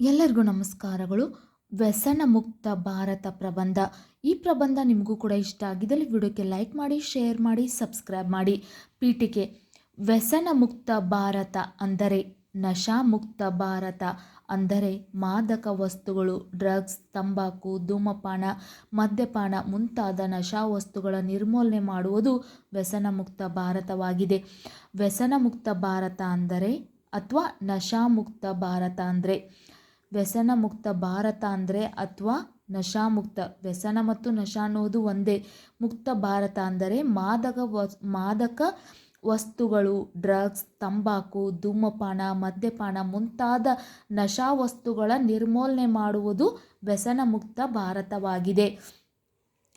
ಎಲ್ಲರಿಗೂ ನಮಸ್ಕಾರಗಳು. ವ್ಯಸನ ಮುಕ್ತ ಭಾರತ ಪ್ರಬಂಧ. ಈ ಪ್ರಬಂಧ ನಿಮಗೂ ಕೂಡ ಇಷ್ಟ ಆಗಿದ್ದಲ್ಲಿ ವಿಡಿಯೋಕ್ಕೆ ಲೈಕ್ ಮಾಡಿ, ಶೇರ್ ಮಾಡಿ, ಸಬ್ಸ್ಕ್ರೈಬ್ ಮಾಡಿ. ಪೀಠಿಕೆ, ವ್ಯಸನ ಮುಕ್ತ ಭಾರತ ಅಂದರೆ ನಶಾ ಮುಕ್ತ ಭಾರತ ಅಂದರೆ ಮಾದಕ ವಸ್ತುಗಳು, ಡ್ರಗ್ಸ್, ತಂಬಾಕು, ಧೂಮಪಾನ, ಮದ್ಯಪಾನ ಮುಂತಾದ ನಶಾ ವಸ್ತುಗಳ ನಿರ್ಮೂಲನೆ ಮಾಡುವುದು ವ್ಯಸನ ಮುಕ್ತ ಭಾರತವಾಗಿದೆ. ವ್ಯಸನ ಮುಕ್ತ ಭಾರತ ಅಂದರೆ ಅಥವಾ ನಶಾ ಮುಕ್ತ ಭಾರತ ಅಂದರೆ ವ್ಯಸನ ಮುಕ್ತ ಭಾರತ ಅಂದರೆ ಅಥವಾ ನಶಾಮುಕ್ತ. ವ್ಯಸನ ಮತ್ತು ನಶಾ ಅನ್ನೋದು ಒಂದೇ. ಮುಕ್ತ ಭಾರತ ಅಂದರೆ ಮಾದಕ ವಸ್ ಮಾದಕ ವಸ್ತುಗಳು, ಡ್ರಗ್ಸ್, ತಂಬಾಕು, ಧೂಮಪಾನ, ಮದ್ಯಪಾನ ಮುಂತಾದ ನಶಾ ವಸ್ತುಗಳ ನಿರ್ಮೂಲನೆ ಮಾಡುವುದು ವ್ಯಸನ ಮುಕ್ತ ಭಾರತವಾಗಿದೆ.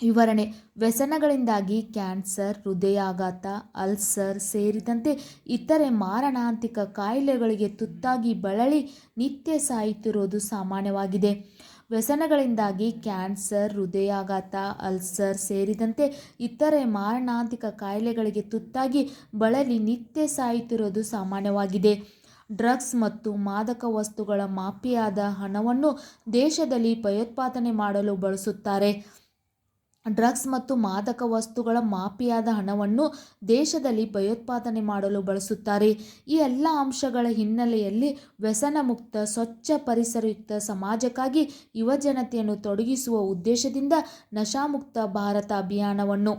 ವಿವರಣೆ. ವ್ಯಸನಗಳಿಂದಾಗಿ ಕ್ಯಾನ್ಸರ್, ಹೃದಯಾಘಾತ, ಅಲ್ಸರ್ ಸೇರಿದಂತೆ ಇತರೆ ಮಾರಣಾಂತಿಕ ಕಾಯಿಲೆಗಳಿಗೆ ತುತ್ತಾಗಿ ಬಳಲಿ ನಿತ್ಯ ಸಾಯುತ್ತಿರುವುದು ಸಾಮಾನ್ಯವಾಗಿದೆ. ವ್ಯಸನಗಳಿಂದಾಗಿ ಕ್ಯಾನ್ಸರ್, ಹೃದಯಾಘಾತ, ಅಲ್ಸರ್ ಸೇರಿದಂತೆ ಇತರೆ ಮಾರಣಾಂತಿಕ ಕಾಯಿಲೆಗಳಿಗೆ ತುತ್ತಾಗಿ ಬಳಲಿ ನಿತ್ಯ ಸಾಯುತ್ತಿರುವುದು ಸಾಮಾನ್ಯವಾಗಿದೆ. ಡ್ರಗ್ಸ್ ಮತ್ತು ಮಾದಕ ವಸ್ತುಗಳ ಮಾಫಿಯಾದ ಹಣವನ್ನು ದೇಶದಲ್ಲಿ ಭಯೋತ್ಪಾದನೆ ಮಾಡಲು ಬಳಸುತ್ತಾರೆ. ಡ್ರಗ್ಸ್ ಮತ್ತು ಮಾದಕ ವಸ್ತುಗಳ ಮಾಫಿಯಾದ ಹಣವನ್ನು ದೇಶದಲ್ಲಿ ಭಯೋತ್ಪಾದನೆ ಮಾಡಲು ಬಳಸುತ್ತಾರೆ. ಈ ಎಲ್ಲ ಅಂಶಗಳ ಹಿನ್ನೆಲೆಯಲ್ಲಿ ವ್ಯಸನ ಮುಕ್ತ ಸ್ವಚ್ಛ, ಪರಿಸರಯುಕ್ತ ಸಮಾಜಕ್ಕಾಗಿ ಯುವಜನತೆಯನ್ನು ತೊಡಗಿಸುವ ಉದ್ದೇಶದಿಂದ ನಶಾಮುಕ್ತ ಭಾರತ ಅಭಿಯಾನವನ್ನು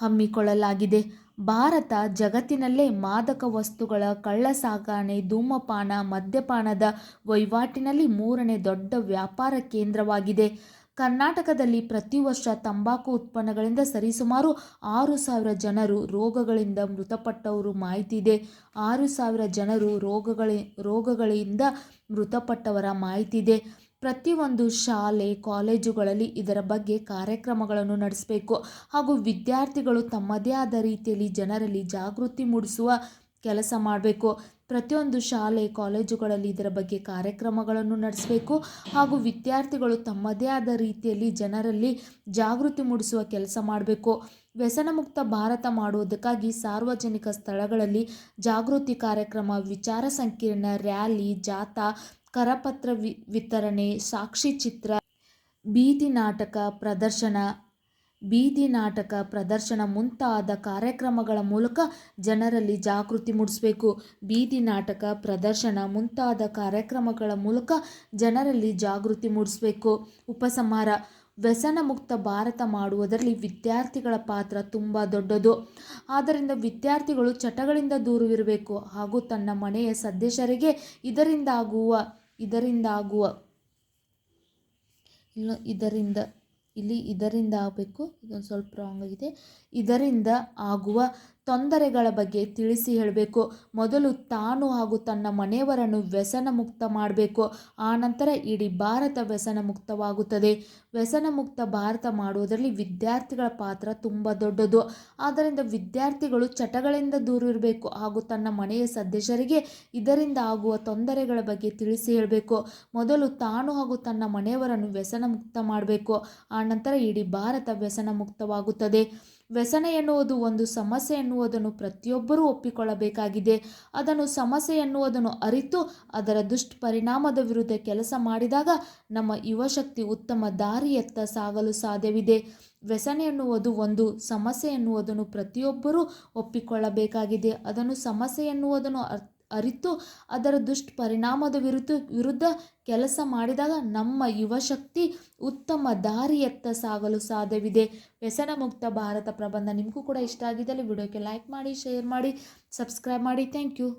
ಹಮ್ಮಿಕೊಳ್ಳಲಾಗಿದೆ. ಭಾರತ ಜಗತ್ತಿನಲ್ಲೇ ಮಾದಕ ವಸ್ತುಗಳ ಕಳ್ಳಸಾಗಣೆ ಧೂಮಪಾನ, ಮದ್ಯಪಾನದ ವಹಿವಾಟಿನಲ್ಲಿ ಮೂರನೇ ದೊಡ್ಡ ವ್ಯಾಪಾರ ಕೇಂದ್ರವಾಗಿದೆ. ಕರ್ನಾಟಕದಲ್ಲಿ ಪ್ರತಿ ವರ್ಷ ತಂಬಾಕು ಉತ್ಪನ್ನಗಳಿಂದ ಸರಿಸುಮಾರು ಆರು ಸಾವಿರ ಜನರು ರೋಗಗಳಿಂದ ಮೃತಪಟ್ಟವರು ಮಾಹಿತಿ ಇದೆ. ಆರು ಸಾವಿರ ಜನರು ರೋಗಗಳ, ರೋಗಗಳಿಂದ ಮೃತಪಟ್ಟವರ ಮಾಹಿತಿ ಇದೆ. ಪ್ರತಿಯೊಂದು ಶಾಲೆ, ಕಾಲೇಜುಗಳಲ್ಲಿ ಇದರ ಬಗ್ಗೆ ಕಾರ್ಯಕ್ರಮಗಳನ್ನು ನಡೆಸಬೇಕು. ಹಾಗೂ ವಿದ್ಯಾರ್ಥಿಗಳು ತಮ್ಮದೇ ಆದ ರೀತಿಯಲ್ಲಿ ಜನರಲ್ಲಿ ಜಾಗೃತಿ ಮೂಡಿಸುವ ಕೆಲಸ ಮಾಡಬೇಕು. ಪ್ರತಿಯೊಂದು ಶಾಲೆ, ಕಾಲೇಜುಗಳಲ್ಲಿ ಇದರ ಬಗ್ಗೆ ಕಾರ್ಯಕ್ರಮಗಳನ್ನು ನಡೆಸಬೇಕು. ಹಾಗೂ ವಿದ್ಯಾರ್ಥಿಗಳು ತಮ್ಮದೇ ಆದ ರೀತಿಯಲ್ಲಿ ಜನರಲ್ಲಿ ಜಾಗೃತಿ ಮೂಡಿಸುವ ಕೆಲಸ ಮಾಡಬೇಕು. ವ್ಯಸನ ಮುಕ್ತ ಭಾರತ ಮಾಡುವುದಕ್ಕಾಗಿ ಸಾರ್ವಜನಿಕ ಸ್ಥಳಗಳಲ್ಲಿ ಜಾಗೃತಿ ಕಾರ್ಯಕ್ರಮ, ವಿಚಾರ ಸಂಕಿರಣ, ರ್ಯಾಲಿ, ಜಾಥಾ, ಕರಪತ್ರ ವಿ, ವಿತರಣೆ ಸಾಕ್ಷಿಚಿತ್ರ ಬೀದಿ ನಾಟಕ, ಪ್ರದರ್ಶನ ಬೀದಿ ನಾಟಕ ಪ್ರದರ್ಶನ ಮುಂತಾದ ಕಾರ್ಯಕ್ರಮಗಳ ಮೂಲಕ ಜನರಲ್ಲಿ ಜಾಗೃತಿ ಮೂಡಿಸಬೇಕು. ಬೀದಿ ನಾಟಕ ಪ್ರದರ್ಶನ ಮುಂತಾದ ಕಾರ್ಯಕ್ರಮಗಳ ಮೂಲಕ ಜನರಲ್ಲಿ ಜಾಗೃತಿ ಮೂಡಿಸಬೇಕು. ಉಪಸಂಹಾರ, ವ್ಯಸನ ಮುಕ್ತ ಭಾರತ ಮಾಡುವುದರಲ್ಲಿ ವಿದ್ಯಾರ್ಥಿಗಳ ಪಾತ್ರ ತುಂಬ ದೊಡ್ಡದು. ಆದ್ದರಿಂದ ವಿದ್ಯಾರ್ಥಿಗಳು ಚಟಗಳಿಂದ ದೂರವಿರಬೇಕು ಹಾಗೂ ತನ್ನ ಮನೆಯ ಸದಸ್ಯರಿಗೆ ಇದರಿಂದಾಗುವ ಇದರಿಂದಾಗುವ ಇದರಿಂದ ಇಲ್ಲಿ ಇದರಿಂದ ಆಗಬೇಕು. ಇದೊಂದು ಸ್ವಲ್ಪ ರಾಂಗ್ ಆಗಿದೆ. ಇದರಿಂದ ಆಗುವ ತೊಂದರೆಗಳ ಬಗ್ಗೆ ತಿಳಿಸಿ ಹೇಳಬೇಕು. ಮೊದಲು ತಾನು ಹಾಗೂ ತನ್ನ ಮನೆಯವರನ್ನು ವ್ಯಸನ ಮುಕ್ತ ಮಾಡಬೇಕು ಆನಂತರ ಇಡೀ ಭಾರತ ವ್ಯಸನ ಮುಕ್ತವಾಗುತ್ತದೆ ವ್ಯಸನ ಮುಕ್ತ ಭಾರತ ಮಾಡುವುದರಲ್ಲಿ ವಿದ್ಯಾರ್ಥಿಗಳ ಪಾತ್ರ ತುಂಬ ದೊಡ್ಡದು. ಆದ್ದರಿಂದ ವಿದ್ಯಾರ್ಥಿಗಳು ಚಟಗಳಿಂದ ದೂರಿರಬೇಕು ಹಾಗೂ ತನ್ನ ಮನೆಯ ಸದಸ್ಯರಿಗೆ ಇದರಿಂದ ಆಗುವ ತೊಂದರೆಗಳ ಬಗ್ಗೆ ತಿಳಿಸಿ ಹೇಳಬೇಕು. ಮೊದಲು ತಾನು ಹಾಗೂ ತನ್ನ ಮನೆಯವರನ್ನು ವ್ಯಸನ ಮುಕ್ತ ಮಾಡಬೇಕು ಆನಂತರ ಇಡೀ ಭಾರತ ವ್ಯಸನ ಮುಕ್ತವಾಗುತ್ತದೆ ವ್ಯಸನ ಎನ್ನುವುದು ಒಂದು ಸಮಸ್ಯೆ ಎನ್ನುವುದನ್ನು ಪ್ರತಿಯೊಬ್ಬರೂ ಒಪ್ಪಿಕೊಳ್ಳಬೇಕಾಗಿದೆ. ಅದನ್ನು ಸಮಸ್ಯೆ ಎನ್ನುವುದನ್ನು ಅರಿತು ಅದರ ದುಷ್ಪರಿಣಾಮದ ವಿರುದ್ಧ ಕೆಲಸ ಮಾಡಿದಾಗ ನಮ್ಮ ಯುವಶಕ್ತಿ ಉತ್ತಮ ದಾರಿಯತ್ತ ಸಾಗಲು ಸಾಧ್ಯವಿದೆ. ವ್ಯಸನ ಎನ್ನುವುದು ಒಂದು ಸಮಸ್ಯೆ ಎನ್ನುವುದನ್ನು ಪ್ರತಿಯೊಬ್ಬರೂ ಒಪ್ಪಿಕೊಳ್ಳಬೇಕಾಗಿದೆ. ಅದನ್ನು ಸಮಸ್ಯೆ ಎನ್ನುವುದನ್ನು ಅರ್ ಅರಿತು ಅದರ ದುಷ್ಪರಿಣಾಮದ ವಿರುದ್ಧ ವಿರುದ್ಧ ಕೆಲಸ ಮಾಡಿದಾಗ ನಮ್ಮ ಯುವಶಕ್ತಿ ಉತ್ತಮ ದಾರಿಯತ್ತ ಸಾಗಲು ಸಾಧ್ಯವಿದೆ. ವ್ಯಸನ ಮುಕ್ತ ಭಾರತ ಪ್ರಬಂಧ ನಿಮಗೂ ಕೂಡ ಇಷ್ಟ ಆಗಿದ್ದಲ್ಲಿ ವಿಡಿಯೋಕ್ಕೆ ಲೈಕ್ ಮಾಡಿ ಶೇರ್ ಮಾಡಿ ಸಬ್ಸ್ಕ್ರೈಬ್ ಮಾಡಿ. Thank you